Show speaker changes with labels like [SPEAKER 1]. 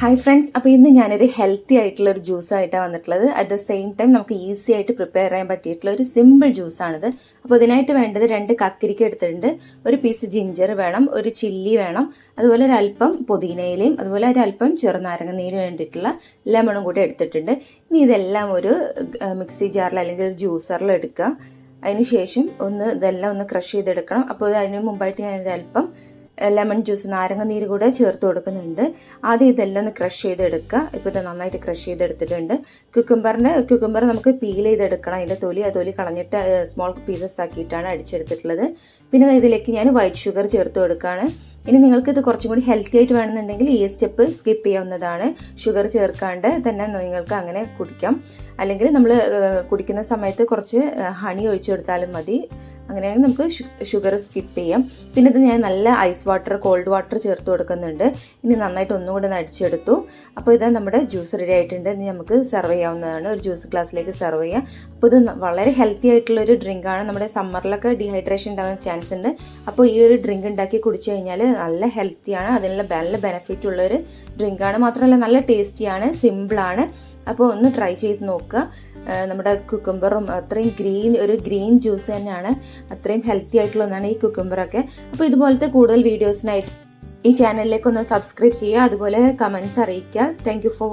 [SPEAKER 1] Hi friends അപ്പോൾ ഇന്ന് ഞാനൊരു ഹെൽത്തി ആയിട്ടുള്ള ഒരു ജ്യൂസ് ആയിട്ടാണ് വന്നിട്ടുള്ളത്. അറ്റ് ദ സെയിം ടൈം നമുക്ക് ഈസി ആയിട്ട് പ്രിപ്പയർ ചെയ്യാൻ പറ്റിയിട്ടുള്ള ഒരു സിമ്പിൾ ജ്യൂസാണിത് അപ്പോൾ ഇതിനായിട്ട് വേണ്ടത് രണ്ട് കക്കിരിക്ക എടുത്തിട്ടുണ്ട്. ഒരു പീസ് ജിഞ്ചർ വേണം ഒരു ചില്ലി വേണം. അതുപോലെ ഒരു അല്പം പുതിനയിലയും അതുപോലെ ഒരു അല്പം ചെറുനാരങ്ങ നീര് വേണ്ടിയിട്ടുള്ള ലെമണും കൂടി എടുത്തിട്ടുണ്ട്. ഇനി ഇതെല്ലാം ഒരു മിക്സി ജാറിൽ അല്ലെങ്കിൽ ഒരു ജ്യൂസറിൽ എടുക്കുക. അതിനുശേഷം ഒന്ന് ഇതെല്ലാം ഒന്ന് ക്രഷ് ചെയ്തെടുക്കണം. അപ്പോൾ അതിന് മുമ്പായിട്ട് ഞാൻ അല്പം ലെമൺ ജ്യൂസ് നാരങ്ങ നീര് കൂടെ ചേർത്ത് കൊടുക്കുന്നുണ്ട്. ആദ്യം ഇതെല്ലാം ഒന്ന് ക്രഷ് ചെയ്തെടുക്കുക. ഇപ്പോൾ ഇത് നന്നായിട്ട് ക്രഷ് ചെയ്തെടുത്തിട്ടുണ്ട്. കുക്കുംബറിന്റെ കുക്കുംബർ നമുക്ക് പീൽ ചെയ്തെടുക്കണം. അതിന്റെ തൊലി ആ തൊലി കളഞ്ഞിട്ട് സ്മോൾ പീസസ് ആക്കിയിട്ടാണ് അടിച്ചെടുത്തിട്ടുള്ളത്. പിന്നെ ഇതിലേക്ക് ഞാൻ വൈറ്റ് ഷുഗർ ചേർത്ത് കൊടുക്കുകയാണ്. ഇനി നിങ്ങൾക്ക് ഇത് കുറച്ചും കൂടി ഹെൽത്തി ആയിട്ട് വേണമെന്നുണ്ടെങ്കിൽ ഈ സ്റ്റെപ്പ് സ്കിപ്പ് ചെയ്യാവുന്നതാണ്. ഷുഗർ ചേർക്കാണ്ട് തന്നെ നിങ്ങൾക്ക് അങ്ങനെ കുടിക്കാം. അല്ലെങ്കിൽ നമ്മൾ കുടിക്കുന്ന സമയത്ത് കുറച്ച് ഹണി ഒഴിച്ചു കൊടുത്താലും മതി. അങ്ങനെയാണെങ്കിൽ നമുക്ക് ഷുഗർ സ്കിപ്പ് ചെയ്യാം. പിന്നെ ഇത് ഞാൻ നല്ല ഐസ് വാട്ടർ കോൾഡ് വാട്ടർ ചേർത്ത് കൊടുക്കുന്നുണ്ട്. ഇനി നന്നായിട്ട് ഒന്നുകൂടെ കൂടെ അടിച്ചെടുത്തു. അപ്പോൾ ഇതാ നമ്മുടെ ജ്യൂസ് റെഡി ആയിട്ടുണ്ട്. ഇനി നമുക്ക് സെർവ് ചെയ്യാവുന്നതാണ്. ഒരു ജ്യൂസ് ഗ്ലാസ്സിലേക്ക് സെർവ് ചെയ്യാം. അപ്പോൾ ഇത് വളരെ ഹെൽത്തി ആയിട്ടുള്ള ഒരു ഡ്രിങ്ക് ആണ്. നമ്മുടെ സമ്മറിലൊക്കെ ഡീഹൈഡ്രേഷൻ ഉണ്ടാകാൻ ചാൻസ് ഉണ്ട്. അപ്പോൾ ഈ ഒരു ഡ്രിങ്ക് ഉണ്ടാക്കി കുടിച്ചു കഴിഞ്ഞാൽ നല്ല ഹെൽത്തിയാണ് അതിനുള്ള നല്ല ബെനിഫിറ്റ് ഉള്ളൊരു ആണ്. മാത്രമല്ല നല്ല ടേസ്റ്റിയാണ് സിമ്പിളാണ് അപ്പോൾ ഒന്ന് ട്രൈ ചെയ്ത് നോക്കുക. നമ്മുടെ കുക്കുംബറും അത്രയും ഗ്രീൻ ഒരു ഗ്രീൻ ജ്യൂസ് തന്നെയാണ്. അത്രയും ഹെൽത്തി ആയിട്ടുള്ള ഒന്നാണ് ഈ കുക്കുംബറൊക്കെ അപ്പോൾ ഇതുപോലത്തെ കൂടുതൽ വീഡിയോസിനായിട്ട് ഈ ചാനലിലേക്ക് ഒന്ന് സബ്സ്ക്രൈബ് ചെയ്യുക. അതുപോലെ കമൻസ് അറിയിക്കുക. Thank for